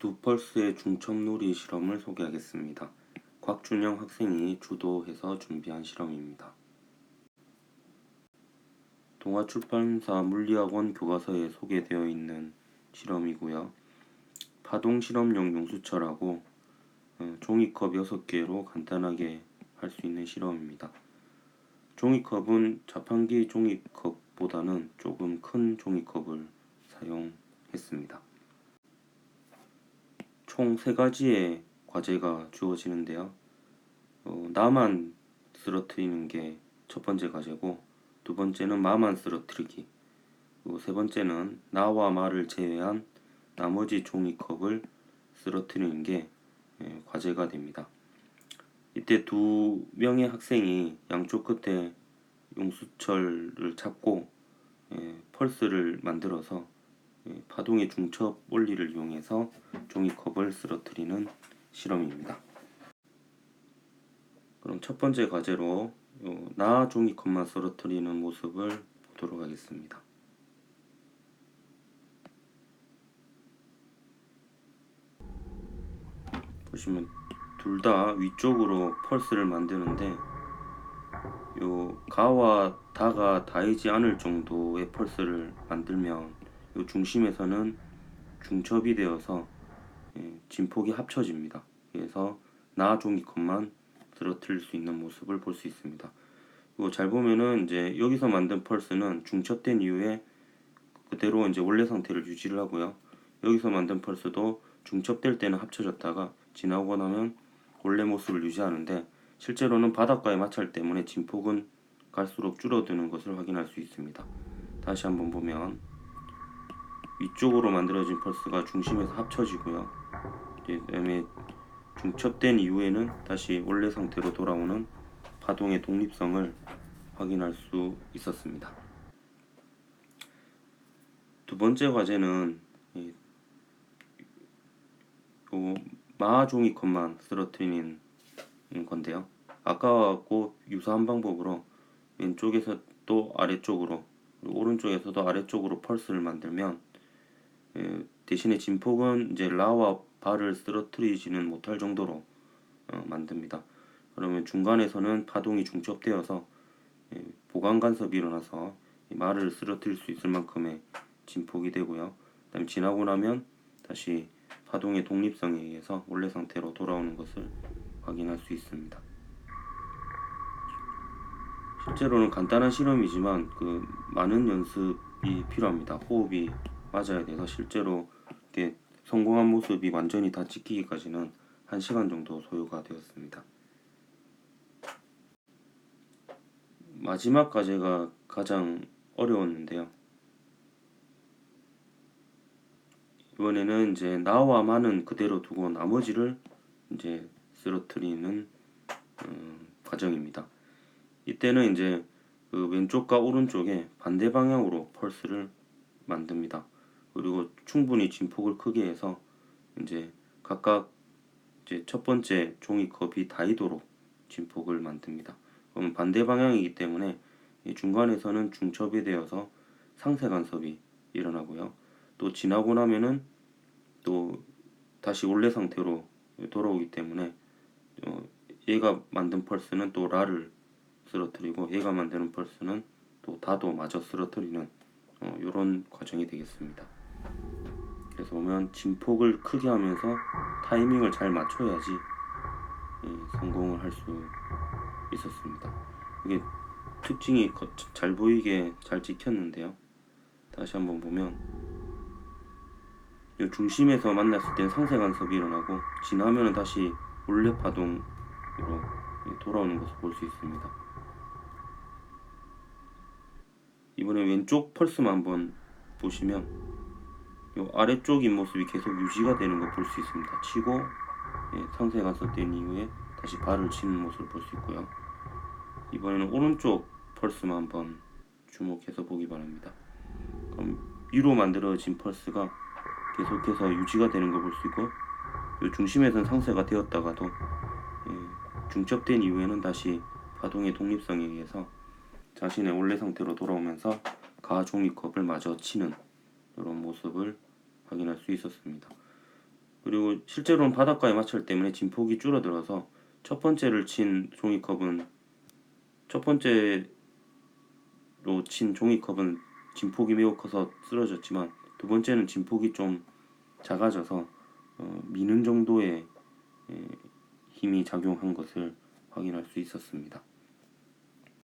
두 펄스의 중첩놀이 실험을 소개하겠습니다. 곽준영 학생이 주도해서 준비한 실험입니다. 동아출판사 물리학원 교과서에 소개되어 있는 실험이고요. 파동 실험용 용수철하고 어, 종이컵 6개로 간단하게 할 수 있는 실험입니다. 종이컵은 자판기 종이컵보다는 조금 큰 종이컵을 사용했습니다. 총 세 가지의 과제가 주어지는데요. 어, 나만 쓰러뜨리는 게 첫 번째 과제고 두 번째는 마만 쓰러뜨리기 세 번째는 나와 마를 제외한 나머지 종이컵을 쓰러뜨리는 게 예, 과제가 됩니다. 이때 두 명의 학생이 양쪽 끝에 용수철을 잡고 예, 펄스를 만들어서 예, 파동의 중첩 원리를 이용해서 종이컵을 쓰러뜨리는 실험입니다. 그럼 첫 번째 과제로 요, 나 종이컵만 쓰러뜨리는 모습을 보도록 하겠습니다. 보시면 둘 다 위쪽으로 펄스를 만드는데 요 가와 다가 닿이지 않을 정도의 펄스를 만들면 요 중심에서는 중첩이 되어서 예, 진폭이 합쳐집니다. 그래서 나 종이컵만 쓰러뜨릴 수 있는 모습을 볼 수 있습니다. 그리고 잘 보면은 이제 여기서 만든 펄스는 중첩된 이후에 그대로 이제 원래 상태를 유지를 하고요. 여기서 만든 펄스도 중첩될 때는 합쳐졌다가 지나고 나면 원래 모습을 유지하는데 실제로는 바닥과의 마찰 때문에 진폭은 갈수록 줄어드는 것을 확인할 수 있습니다. 다시 한번 보면 위쪽으로 만들어진 펄스가 중심에서 합쳐지고요. 그다음에 중첩된 이후에는 다시 원래 상태로 돌아오는 파동의 독립성을 확인할 수 있었습니다. 두 번째 과제는 이, 요 마종이컵만 쓰러뜨리는 건데요. 아까하고 유사한 방법으로 왼쪽에서 또 아래쪽으로 오른쪽에서도 아래쪽으로 펄스를 만들면 예, 대신에 진폭은 이제 라와 발을 쓰러뜨리지는 못할 정도로 어, 만듭니다. 그러면 중간에서는 파동이 중첩되어서 예, 보강 간섭이 일어나서 말을 쓰러뜨릴 수 있을 만큼의 진폭이 되고요. 그다음 지나고 나면 다시 파동의 독립성에 의해서 원래 상태로 돌아오는 것을 확인할 수 있습니다. 실제로는 간단한 실험이지만 그 많은 연습이 필요합니다. 호흡이 맞아야 돼서 실제로 이렇게 성공한 모습이 완전히 다 찍히기까지는 1시간 정도 소요가 되었습니다. 마지막 과제가 가장 어려웠는데요. 이번에는 이제 나와 마는 그대로 두고 나머지를 이제 쓰러뜨리는 음, 과정입니다. 이때는 이제 그 왼쪽과 오른쪽에 반대 방향으로 펄스를 만듭니다. 그리고 충분히 진폭을 크게 해서 이제 각각 이제 첫 번째 종이컵이 닿이도록 진폭을 만듭니다. 그럼 반대 방향이기 때문에 중간에서는 중첩이 되어서 상세 간섭이 일어나고요. 또 지나고 나면은 또 다시 원래 상태로 돌아오기 때문에 어, 얘가 만든 펄스는 또 라를 쓰러뜨리고 얘가 만드는 펄스는 또 다도 마저 쓰러뜨리는 어, 이런 과정이 되겠습니다. 그래서 보면 진폭을 크게 하면서 타이밍을 잘 맞춰야지 예, 성공을 할 수 있었습니다. 이게 특징이 거- 잘 보이게 잘 찍혔는데요. 다시 한번 보면 이 중심에서 만났을 땐 상세 간섭이 일어나고 지나면은 다시 원래 파동으로 돌아오는 것을 볼 수 있습니다. 이번에 왼쪽 펄스만 한번 보시면 이 아래쪽 잇모습이 계속 유지가 되는 걸 볼 수 있습니다. 치고 예, 상세 간섭된 이후에 다시 발을 치는 모습을 볼 수 있고요. 이번에는 오른쪽 펄스만 한번 주목해서 보기 바랍니다. 그럼 위로 만들어진 펄스가 계속해서 유지가 되는 걸 볼 수 있고 이 중심에서는 상세가 되었다가도 예, 중첩된 이후에는 다시 파동의 독립성에 의해서 자신의 원래 상태로 돌아오면서 가 종이컵을 마저 치는 이런 모습을 확인할 수 있었습니다. 그리고 실제로는 바닷가의 마찰 때문에 진폭이 줄어들어서 첫 번째를 친 종이컵은 첫 번째로 친 종이컵은 진폭이 매우 커서 쓰러졌지만 두 번째는 진폭이 좀 작아져서 어, 미는 정도의 에, 힘이 작용한 것을 확인할 수 있었습니다.